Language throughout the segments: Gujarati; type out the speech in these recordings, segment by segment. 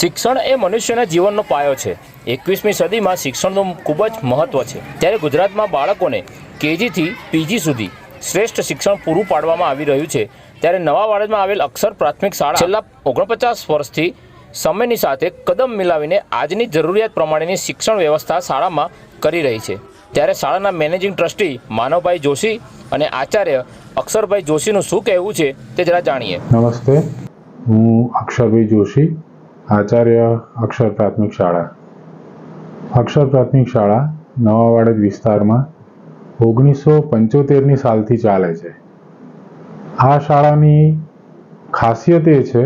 શિક્ષણ એ મનુષ્યના જીવનનો પાયો છે. એકવીસમી સદીમાં શિક્ષણનું ખૂબ જ મહત્ત્વ છે. ત્યારે ગુજરાતમાં બાળકોને કેજીથી પીજી સુધી શ્રેષ્ઠ શિક્ષણ પૂરું પાડવામાં આવી રહ્યું છે. ત્યારે નવા વાડજમાં આવેલ અક્ષર પ્રાથમિક શાળા છેલ્લા ઓગણપચાસ વર્ષથી સમયની સાથે કદમ મિલાવીને આજની જરૂરિયાત પ્રમાણેની શિક્ષણ વ્યવસ્થા શાળામાં કરી રહી છે. ત્યારે શાળાના મેનેજિંગ ટ્રસ્ટી માનવભાઈ જોશી અને આચાર્ય અક્ષરભાઈ જોશીનું શું કહેવું છે તે જરા જાણીએ. નમસ્તે. હું અક્ષરભાઈ જોશી આચાર્ય અક્ષર પ્રાથમિક શાળા. અક્ષર પ્રાથમિક શાળા નવાવાડજ વિસ્તારમાં ઓગણીસો પંચોતેરની સાલથી ચાલે છે. આ શાળાની ખાસિયત એ છે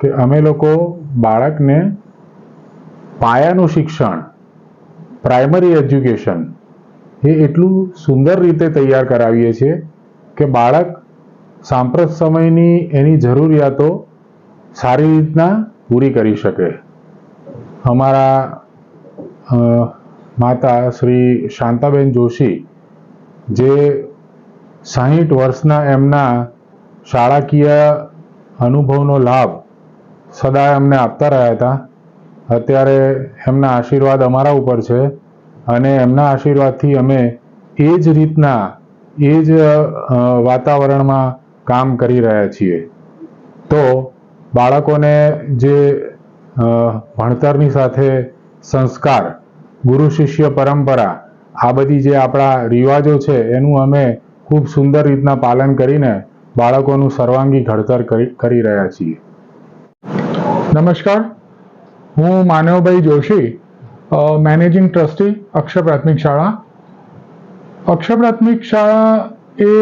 કે અમે લોકો બાળકને પાયાનું શિક્ષણ, પ્રાઇમરી એજ્યુકેશન એ એટલું સુંદર રીતે તૈયાર કરાવીએ છીએ કે બાળક સાંપ્રત સમયની એની જરૂરિયાતો સારી રીતના પૂરી કરી શકે. અમારા માતા શ્રી શાંતાબેન જોશી, જે સાહીઠ વર્ષના એમના શાળાકીય અનુભવનો લાભ સદા અમને આપતા રહ્યા હતા. અત્યારે એમના આશીર્વાદ અમારા ઉપર છે અને એમના આશીર્વાદથી અમે એ જ રીતના, એ જ વાતાવરણમાં કામ કરી રહ્યા છીએ. તો બાળકોને જે ભણતરની સાથે સંસ્કાર, ગુરુ શિષ્ય પરંપરા, આ બધી જે આપણા રિવાજો છે, એનું અમે ખૂબ સુંદર રીતના પાલન કરીને બાળકોનું સર્વાંગી ઘડતર કરી રહ્યા છીએ. નમસ્કાર. હું માનવભાઈ જોશી મેનેજિંગ ટ્રસ્ટી, અક્ષર પ્રાથમિક શાળા. અક્ષર પ્રાથમિક શાળા એ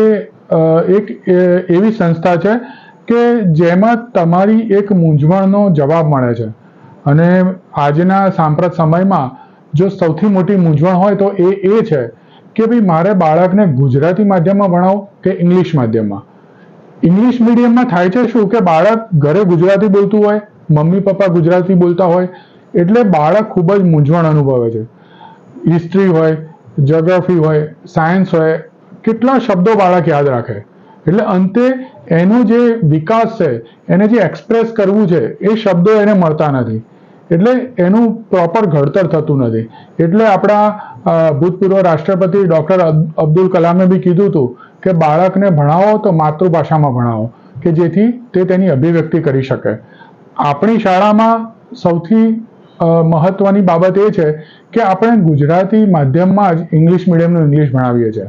એક એવી સંસ્થા છે કે જેમાં તમારી એક મૂંઝવણનો જવાબ મળે છે. અને આજના સાંપ્રત સમયમાં જો સૌથી મોટી મૂંઝવણ હોય તો એ એ છે કે ભાઈ મારે બાળકને ગુજરાતી માધ્યમમાં ભણાવો કે ઇંગ્લિશ માધ્યમમાં? ઇંગ્લિશ મીડિયમમાં થાય છે શું કે બાળક ઘરે ગુજરાતી બોલતું હોય, મમ્મી પપ્પા ગુજરાતી બોલતા હોય, એટલે બાળક ખૂબ જ મૂંઝવણ અનુભવે છે. હિસ્ટ્રી હોય જ્યોગ્રાફી હોય સાયન્સ હોય, કેટલા શબ્દો બાળક યાદ રાખે. એટલે અંતે એનો જે વિકાસ છે, એને જે એક્સપ્રેસ કરવું છે, એ શબ્દો એને મળતા નથી. એટલે એનું પ્રોપર ઘડતર થતું નથી. એટલે આપણા ભૂતપૂર્વ રાષ્ટ્રપતિ ડૉક્ટર અબ્દુલ કલામે બી કીધું હતું કે બાળકને ભણાવો તો માતૃભાષામાં ભણાવો, કે જેથી તે તેની અભિવ્યક્તિ કરી શકે. આપણી શાળામાં સૌથી મહત્વની બાબત એ છે કે આપણે ગુજરાતી માધ્યમમાં જ ઇંગ્લિશ મીડિયમનું ઇંગ્લિશ ભણાવીએ છીએ.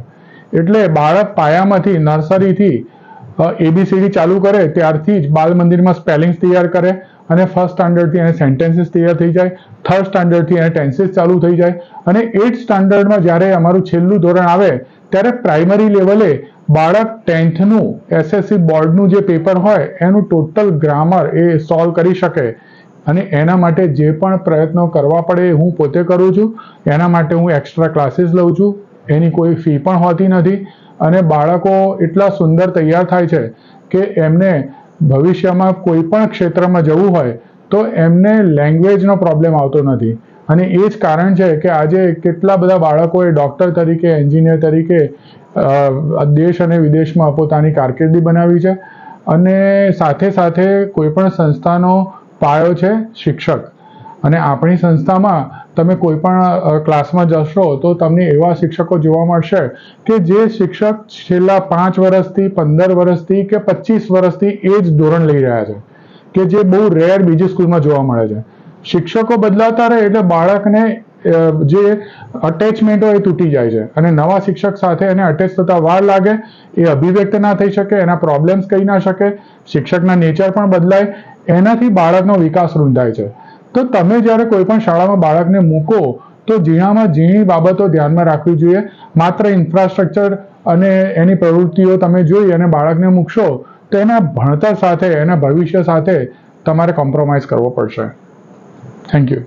એટલે બાળક પાયામાંથી, નર્સરીથી એબીસીડી ચાલુ કરે, ત્યારથી જ બાલ મંદિરમાં સ્પેલિંગ્સ તૈયાર કરે અને ફર્સ્ટ સ્ટાન્ડર્ડથી એને સેન્ટેન્સીસ તૈયાર થઈ જાય થર્ડ સ્ટાન્ડર્ડથી એને ટેન્સીસ ચાલુ થઈ જાય અને એઇટ સ્ટાન્ડર્ડમાં જ્યારે અમારું છેલ્લું ધોરણ આવે, ત્યારે પ્રાઇમરી લેવલે બાળક ટેન્થનું એસએસસી બોર્ડનું જે પેપર હોય, એનું ટોટલ ગ્રામર એ સોલ્વ કરી શકે. અને એના માટે જે પણ પ્રયત્નો કરવા પડે હું પોતે કરું છું. એના માટે હું એક્સ્ટ્રા ક્લાસીસ લઉં છું. એની કોઈ ફી પણ હોતી નથી અને બાળકો એટલા સુંદર તૈયાર થાય છે કે એમને ભવિષ્યમાં કોઈ પણ ક્ષેત્રમાં જવું હોય તો એમને લેંગ્વેજનો પ્રોબ્લેમ આવતો નથી. અને એ જ કારણ છે કે આજે કેટલા બધા બાળકોએ ડૉક્ટર તરીકે એન્જિનિયર તરીકે દેશ અને વિદેશમાં પોતાની કારકિર્દી બનાવી છે અને સાથે સાથે કોઈ પણ સંસ્થાનો પાયો છે શિક્ષક. અને આપણી સંસ્થામાં તમે કોઈ પણ ક્લાસમાં જશો તો તમને એવા શિક્ષકો જોવા મળશે કે જે શિક્ષક છેલ્લા પાંચ વર્ષથી, પંદર વર્ષથી કે પચીસ વર્ષથી એ જ ધોરણ લઈ રહ્યા છે કે જે બહુ રેર બીજી સ્કૂલમાં જોવા મળે છે. શિક્ષકો બદલાતા રહે એટલે બાળકને જે અટેચમેન્ટ હોય એ તૂટી જાય છે અને નવા શિક્ષક સાથે એને અટેચ થતા વાર લાગે, એ અભિવ્યક્ત ના થઈ શકે, એના પ્રોબ્લેમ્સ કહી ના શકે, શિક્ષકના નેચર પણ બદલાય, એનાથી બાળકનો વિકાસ રૂંધાય છે. તો તમે જ્યારે કોઈ પણ શાળામાં બાળકને મૂકો, તો ઝીણામાં ઝીણી બાબતો ધ્યાનમાં રાખવી જોઈએ. માત્ર ઇન્ફ્રાસ્ટ્રક્ચર અને એની પ્રવૃત્તિઓ તમે જોઈ અને બાળકને મૂકશો, તો એના ભણતર સાથે, એના ભવિષ્ય સાથે તમારે કોમ્પ્રોમાઇઝ કરવો પડશે. Thank you